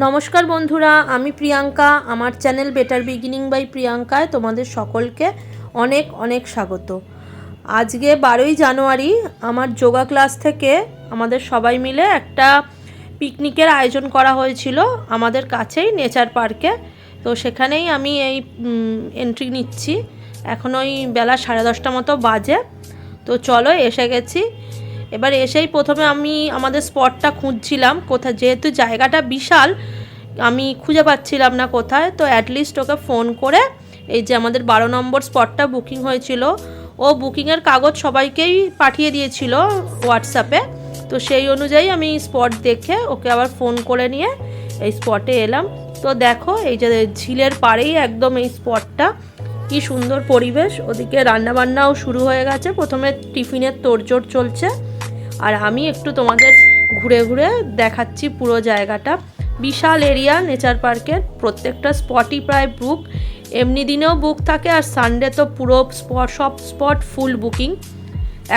নমস্কার বন্ধুরা, আমি প্রিয়াঙ্কা। আমার চ্যানেল বেটার বিগিনিং বাই প্রিয়াঙ্কায় তোমাদের সকলকে অনেক অনেক স্বাগত। আজকে বারোই জানুয়ারি, আমার যোগা ক্লাস থেকে আমাদের সবাই মিলে একটা পিকনিকের আয়োজন করা হয়েছিল আমাদের কাছেই, নেচার পার্কে। তো সেখানেই আমি এই এন্ট্রি নিচ্ছি। এখন ওই বেলা সাড়ে দশটা মতো বাজে। তো চলো, এসে গেছি। এবার এসেই প্রথমে আমি আমাদের স্পটটা খুঁজছিলাম, কোথায় যেহেতু জায়গাটা বিশাল, আমি খুঁজে পাচ্ছিলাম না কোথায়, তো অ্যাটলিস্ট ওকে ফোন করে এই যে আমাদের বারো নম্বর স্পটটা বুকিং হয়েছিল, ও বুকিংয়ের কাগজ সবাইকেই পাঠিয়ে দিয়েছিল হোয়াটসঅ্যাপে তো সেই অনুযায়ী আমি স্পট দেখে ওকে আবার ফোন করে নিয়ে এই স্পটে এলাম। তো দেখো এই যে ঝিলের পাড়েই একদম এই স্পটটা, কি সুন্দর পরিবেশ, ওদিকে রান্নাবান্নাও শুরু হয়ে গেছে, প্রথমে টিফিনের তোড়জোড় চলছে। আর আমি একটু তোমাদের ঘুরে ঘুরে দেখাচ্ছি পুরো জায়গাটা। বিশাল এরিয়া নেচার পার্কের প্রত্যেকটা স্পটই প্রায় বুক এমনি দিনেও বুক থাকে আর সানডে তো পুরো স্পট সব স্পট ফুল বুকিং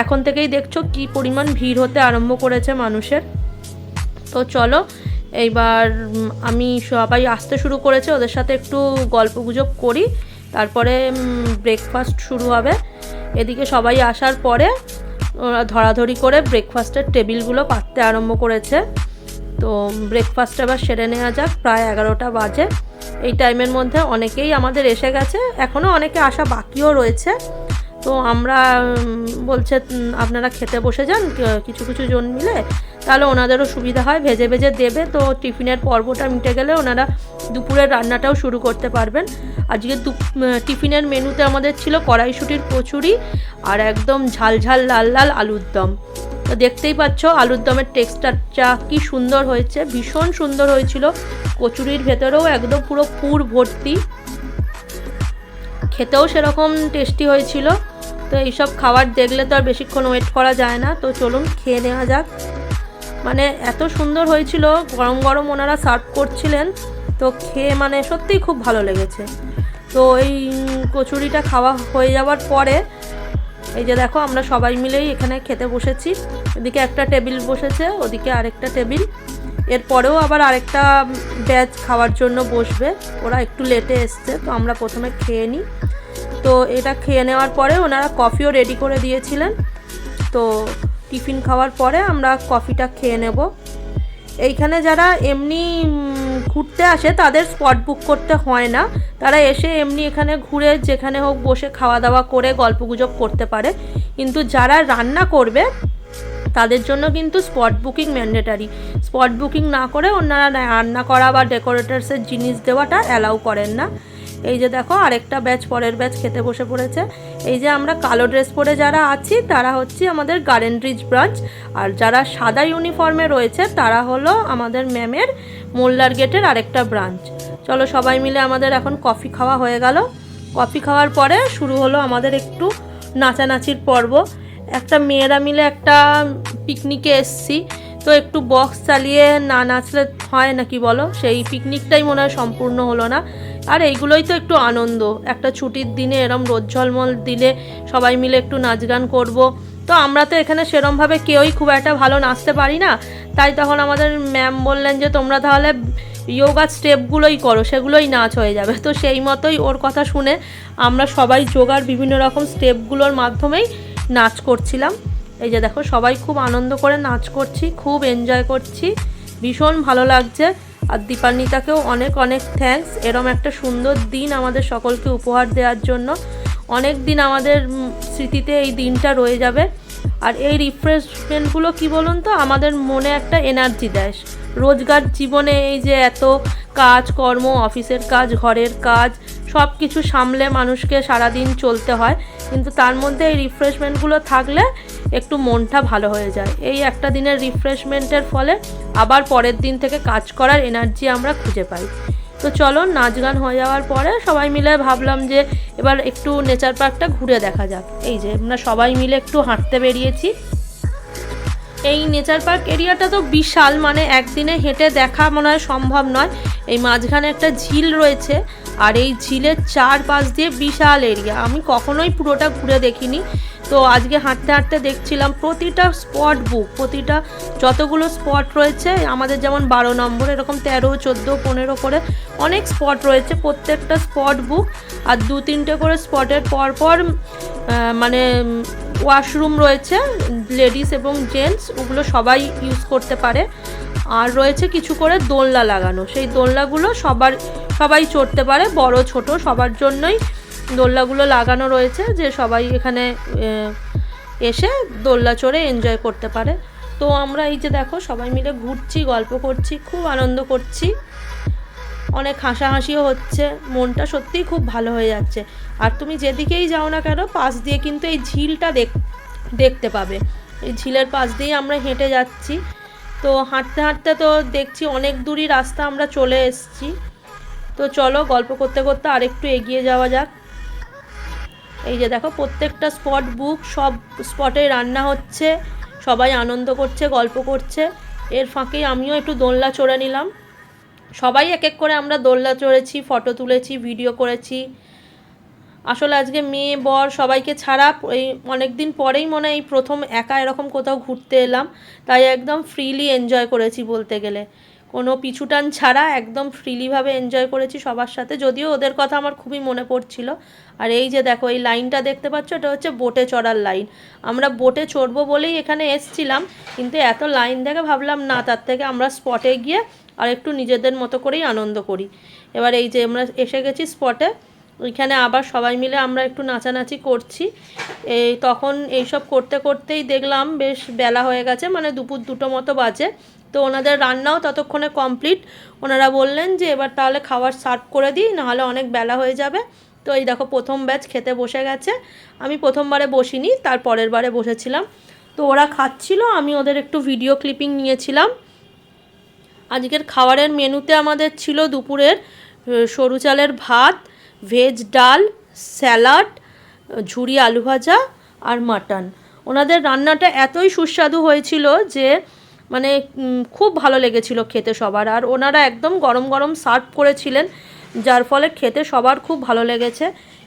এখন থেকেই দেখছ কি পরিমাণ ভিড় হতে আরম্ভ করেছে মানুষের। তো চলো, এইবার আমি সবাই আসতে শুরু করেছে, ওদের সাথে একটু গল্প গুজব করি। তারপরে ব্রেকফাস্ট শুরু হবে। এদিকে সবাই আসার পরে ওরা ধরাধরি করে ব্রেকফাস্টের টেবিলগুলো পাততে আরম্ভ করেছে। তো ব্রেকফাস্ট এবার সেরে নেওয়া যাক, প্রায় এগারোটা বাজে। এই টাইমের মধ্যে অনেকেই আমাদের এসে গেছে। এখনও অনেকে আসা বাকিও রয়েছে। তো আমরা বলছে আপনারা খেতে বসে যান কিছু কিছু জন মিলে। তাহলে ওনাদেরও সুবিধা হয়, ভেজে ভেজে দেবে। তো টিফিনের পর্বটা মিটে গেলে ওনারা দুপুরের রান্নাটাও শুরু করতে পারবেন। আজকে দু টিফিনের মেনুতে আমাদের ছিল কড়াইশুটির কচুরি আর একদম ঝাল ঝাল লাল লাল আলুর দম। তো দেখতেই পাচ্ছ আলুর দমের টেক্সচারটা কি সুন্দর হয়েছে, ভীষণ সুন্দর হয়েছিল। কচুরির ভেতরেও একদম পুরো পুর ভর্তি। খেতেও সেরকম টেস্টি হয়েছিল। তো এইসব খাবার দেখলে তো আর বেশিক্ষণ ওয়েট করা যায় না। তো চলুন খেয়ে নেওয়া যাক। মানে এত সুন্দর হয়েছিল, গরম গরম ওনারা সার্ভ করছিলেন, তো খেয়ে মানে সত্যিই খুব ভালো লেগেছে। তো এই কচুরিটা খাওয়া হয়ে যাওয়ার পরে, এই যে দেখো আমরা সবাই মিলেই এখানে খেতে বসেছি। এদিকে একটা টেবিল বসেছে, ওদিকে আরেকটা টেবিল। এরপরেও আবার আরেকটা ব্যাচ খাওয়ার জন্য বসবে। ওরা একটু লেটে এসছে, তো আমরা প্রথমে খেয়ে নিই। তো এটা খেয়ে নেওয়ার পরে ওনারা কফিও রেডি করে দিয়েছিলেন। তো টিফিন খাওয়ার পরে আমরা কফিটা খেয়ে নেব। এইখানে যারা এমনি ঘুরতে আসে তাদের স্পট বুক করতে হয় না। তারা এসে এমনি এখানে ঘুরে যেখানে হোক বসে খাওয়া দাওয়া করে গল্পগুজব করতে পারে। কিন্তু যারা রান্না করবে, তাদের জন্য কিন্তু spot booking mandatory spot booking না করে ওনারা রান্না করা বা ডেকোরেটার্সের জিনিস দেওয়াটা অ্যালাউ করেন না। এই যে দেখো, আরেকটা ব্যাচ পরের ব্যাচ খেতে বসে পড়েছে। এই যে আমরা কালো ড্রেস পরে যারা আছি, তারা হচ্ছে আমাদের গার্ডেন ব্রাঞ্চ আর যারা সাদা ইউনিফর্মে রয়েছে, তারা হলো আমাদের ম্যামের মোল্লার গেটের আরেকটা ব্রাঞ্চ চলো সবাই মিলে আমাদের এখন কফি খাওয়া হয়ে গেল। কফি খাওয়ার পরে শুরু হলো আমাদের একটু নাচানাচির পর্ব। একটা মেয়েরা মিলে একটা পিকনিকে এসছি। তো একটু বক্স চালিয়ে না নাচলে হয় নাকি বলো? সেই পিকনিকটাই মনে হয় সম্পূর্ণ হলো না। আর এইগুলোই তো একটু আনন্দ। একটা ছুটির দিনে, এরম রোদ ঝলমল দিলে সবাই মিলে একটু নাচ গান করব। তো আমরা তো এখানে সেরমভাবে কেউই খুব একটা ভালো নাচতে পারি না। তাই তখন আমাদের ম্যাম বললেন যে, তোমরা তাহলে যোগার স্টেপগুলোই করো, সেগুলোই নাচ হয়ে যাবে। তো সেই মতোই ওর কথা শুনে আমরা সবাই যোগার বিভিন্ন রকম স্টেপগুলোর মাধ্যমেই নাচ করছিলাম। এই যে দেখো, সবাই খুব আনন্দ করে নাচ করছি, খুব এনজয় করছি। ভীষণ ভালো লাগছে। আর দীপান্বিতাকেও অনেক অনেক থ্যাঙ্কস এরম একটা সুন্দর দিন আমাদের সকলকে উপহার দেওয়ার জন্য। অনেক দিন আমাদের স্মৃতিতে এই দিনটা রয়ে যাবে। আর এই রিফ্রেশমেন্টগুলো কি বলুন তো, আমাদের মনে একটা এনার্জি দেয়। রোজগার জীবনে এই যে এত কাজ, কর্ম, অফিসের কাজ, ঘরের কাজ সব কিছু সামলে মানুষকে সারাদিন চলতে হয়। কিন্তু তার মধ্যে এই রিফ্রেশমেন্টগুলো থাকলে একটু মনটা ভালো হয়ে যায়। এই একটা দিনের রিফ্রেশমেন্টের ফলে আবার পরের দিন থেকে কাজ করার এনার্জি আমরা খুঁজে পাই। তো চলো, নাচ গান হয়ে যাওয়ার পরে সবাই মিলে ভাবলাম যে এবার একটু নেচার পার্কটা ঘুরে দেখা যাক। এই যে আমরা সবাই মিলে একটু হাঁটতে বেরিয়েছি। এই নেচার পার্ক এরিয়াটা তো বিশাল মানে একদিনে হেঁটে দেখা মনে হয় সম্ভব নয়। এই মাঝখানে একটা ঝিল রয়েছে আর এই ঝিলের চারপাশ দিয়ে বিশাল এরিয়া। আমি কখনোই পুরোটা ঘুরে দেখিনি। তো আজকে হাঁটতে হাঁটতে দেখছিলাম প্রতিটা স্পট বুক, প্রতিটা যতগুলো স্পট রয়েছে, আমাদের যেমন বারো নম্বর, এরকম তেরো, চোদ্দ, পনেরো করে অনেক স্পট রয়েছে প্রত্যেকটা স্পট বুক। আর দু তিনটে করে স্পটের পর পর মানে ওয়াশরুম রয়েছে, লেডিস এবং জেন্টস, ওগুলো সবাই ইউজ করতে পারে। আর রয়েছে কিছু করে দোলনা লাগানো। সেই দোলনাগুলো সবার, সবাই চড়তে পারে, বড়, ছোট, সবার জন্যই দোলনাগুলো লাগানো রয়েছে, যে সবাই এখানে এসে দোলনা চড়ে এনজয় করতে পারে। তো আমরা এই যে দেখো, সবাই মিলে ঘুরছি, গল্প করছি, খুব আনন্দ করছি। অনেক হাসাহাসিও হচ্ছে, মনটা সত্যিই খুব ভালো হয়ে যাচ্ছে। আর তুমি যেদিকেই যাও না কেন, পাশ দিয়ে কিন্তু এই ঝিলটা দেখ, দেখতে পাবে। এই ঝিলের পাশ দিয়েই আমরা হেঁটে যাচ্ছি। তো হাঁটতে হাঁটতে তো দেখছি অনেক দূরই রাস্তা আমরা চলে এসেছি। তো চলো গল্প করতে করতে আরেকটু এগিয়ে যাওয়া যাক। এই যে দেখো, প্রত্যেকটা স্পট বুক, সব স্পটে রান্না হচ্ছে, সবাই আনন্দ করছে, গল্প করছে। এর ফাঁকেই আমিও একটু দোলনা চড়ে নিলাম। সবাই এক এক করে আমরা দোল্লা চড়েছি ফটো তুলেছি ভিডিও করেছি। আসলে আজকে মেয়ে, বর সবাইকে ছাড়া এই অনেক দিন পরেই মনে এই প্রথম একা এরকম কোথাও ঘুরতে এলাম। তাই একদম ফ্রিলি এনজয় করেছি বলতে গেলে। কোনো পিছুটান ছাড়া একদম ফ্রিলিভাবে এনজয় করেছি সবার সাথে, যদিও ওদের কথা আমার খুবই মনে পড়ছিল। আর এই যে দেখো, এই লাইনটা দেখতে পাচ্ছ, এটা হচ্ছে বোটে চড়ার লাইন। আমরা বোটে চড়বো বলেই এখানে এসছিলাম, কিন্তু এত লাইন দেখে ভাবলাম, না, তার থেকে আমরা স্পটে গিয়ে আর একটু নিজেদের মতো করেই আনন্দ করি। এবার এই যে আমরা এসে গেছি স্পটে ওইখানে আবার সবাই মিলে আমরা একটু নাচানাচি করছি। এই তখন এইসব করতে করতেই দেখলাম, বেশ বেলা হয়ে গেছে মানে দুপুর দুটো মতো বাজে। তো ওনাদের রান্নাও ততক্ষণে কমপ্লিট ওনারা বললেন যে, এবার তাহলে খাবার সার্ভ করে দিই, নাহলে অনেক বেলা হয়ে যাবে। তো এই দেখো, প্রথম ব্যাচ খেতে বসে গেছে। আমি প্রথমবারে বসিনি, তার পরের বারে বসেছিলাম। তো ওরা খাচ্ছিল, আমি ওদের একটু ভিডিও ক্লিপিং নিয়েছিলাম। আজকের খাবারের মেনুতে আমাদের ছিল দুপুরের সরু চালের ভাত ভেজ ডাল স্যালাড ঝুড়ি আলু ভাজা আর মাটন ওনাদের রান্নাটা এতই সুস্বাদু হয়েছিল যে মানে খুব ভালো লেগেছিল খেতে সবার। আর ওনারা একদম গরম গরম সার্ভ করেছিলেন, যার ফলে খেতে সবার খুব ভালো লেগেছে।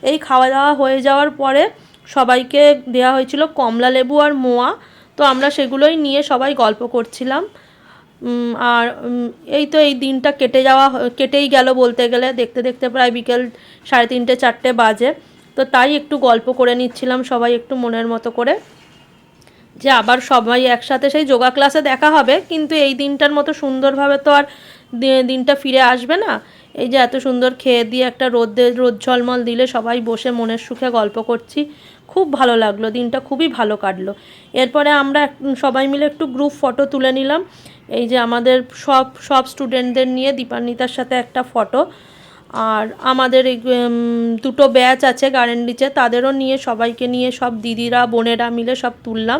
এই খাওয়া দাওয়া হয়ে যাওয়ার পরে সবাইকে দেওয়া হয়েছিল কমলা লেবু আর মোয়া। তো আমরা সেগুলোই নিয়ে সবাই গল্প করছিলাম। আর এই তো এই দিনটা কেটে যাওয়া কেটেই গেল বলতে গেলে। দেখতে দেখতে প্রায় বিকেল সাড়ে তিনটে, চারটে বাজে। তো তাই একটু গল্প করে নিচ্ছিলাম সবাই একটু মনের মতো করে। যে আবার সবাই একসাথে সেই যোগা ক্লাসে দেখা হবে, কিন্তু এই দিনটার মতো সুন্দরভাবে তো আর দিনটা ফিরে আসবে না। এই যে এত সুন্দর খেয়ে দিয়ে একটা রোদে, রোদ ঝলমল দিলে সবাই বসে মনের সুখে গল্প করছি, খুব ভালো লাগল, দিনটা খুবই ভালো কাটলো। এরপরে আমরা সবাই মিলে একটু গ্রুপ ফটো তুলে নিলাম। এই যে আমাদের সব সব স্টুডেন্টদের নিয়ে দীপান্বিতার সাথে একটা ফটো আর আমাদের দুটো ব্যাচ আছে গার্ডেনডিচে তাদেরও নিয়ে সবাইকে নিয়ে সব দিদিরা, বোনেরা মিলে সব তুললাম।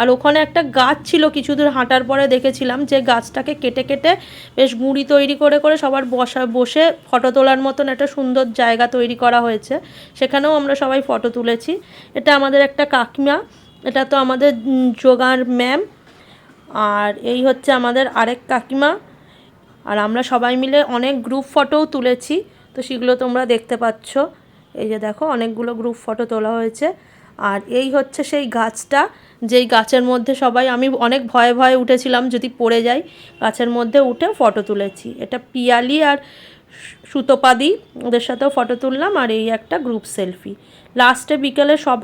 আর ওখানে একটা গাছ ছিল কিছু দূর হাঁটার পরে দেখেছিলাম যে গাছটাকে কেটে কেটে বেশ গুঁড়ি তৈরি করে করে সবার বসা, বসে ফটো তোলার মতন একটা সুন্দর জায়গা তৈরি করা হয়েছে। সেখানেও আমরা সবাই ফটো তুলেছি। এটা আমাদের একটা কাকিমা, এটা তো আমাদের যোগার ম্যাম আর এই হচ্ছে আমাদের আরেক কাকিমা। আর আমরা সবাই মিলে অনেক গ্রুপ ফটোও তুলেছি, তো সেগুলো তোমরা দেখতে পাচ্ছ। এই যে দেখো, অনেকগুলো গ্রুপ ফটো তোলা হয়েছে। আর এই হচ্ছে সেই গাছটা, যেই গাছের মধ্যে সবাই, আমি অনেক ভয়ে ভয়ে উঠেছিলাম যদি পড়ে যাই, গাছের মধ্যে উঠে ফটো তুলেছি। এটা পিয়ালি আর সুতোপাদি, ওদের সাথেও ফটো তুললাম আর এই একটা গ্রুপ সেলফি লাস্টে বিকেলে সব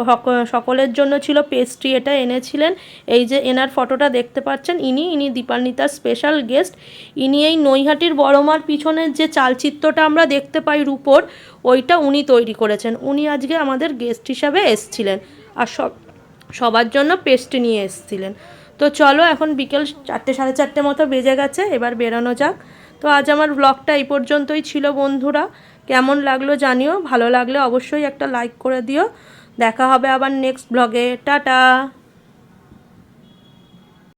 সকলের জন্য ছিল পেস্ট্রি এটা এনেছিলেন। এই যে এনার ফটোটা দেখতে পাচ্ছেন, ইনি ইনি দীপান্বিতার স্পেশাল গেস্ট ইনি এই নৈহাটির বড়মার পিছনের যে চালচিত্রটা আমরা দেখতে পাই রূপোর, ওইটা উনি তৈরি করেছেন। উনি আজকে আমাদের গেস্ট হিসাবে এসছিলেন আর সব, সবার জন্য পেস্ট্রি নিয়ে এসছিলেন। তো চলো এখন বিকেল চারটে, সাড়ে চারটে মতো বেজে গেছে, এবার বেরোনো যাক। তো আজ আমার ব্লগটা এই পর্যন্তই ছিল, বন্ধুরা। কেমন লাগল জানিও, ভালো লাগলে অবশ্যই একটা লাইক করে দিও। দেখা হবে আবার নেক্সট ব্লগে টাটা!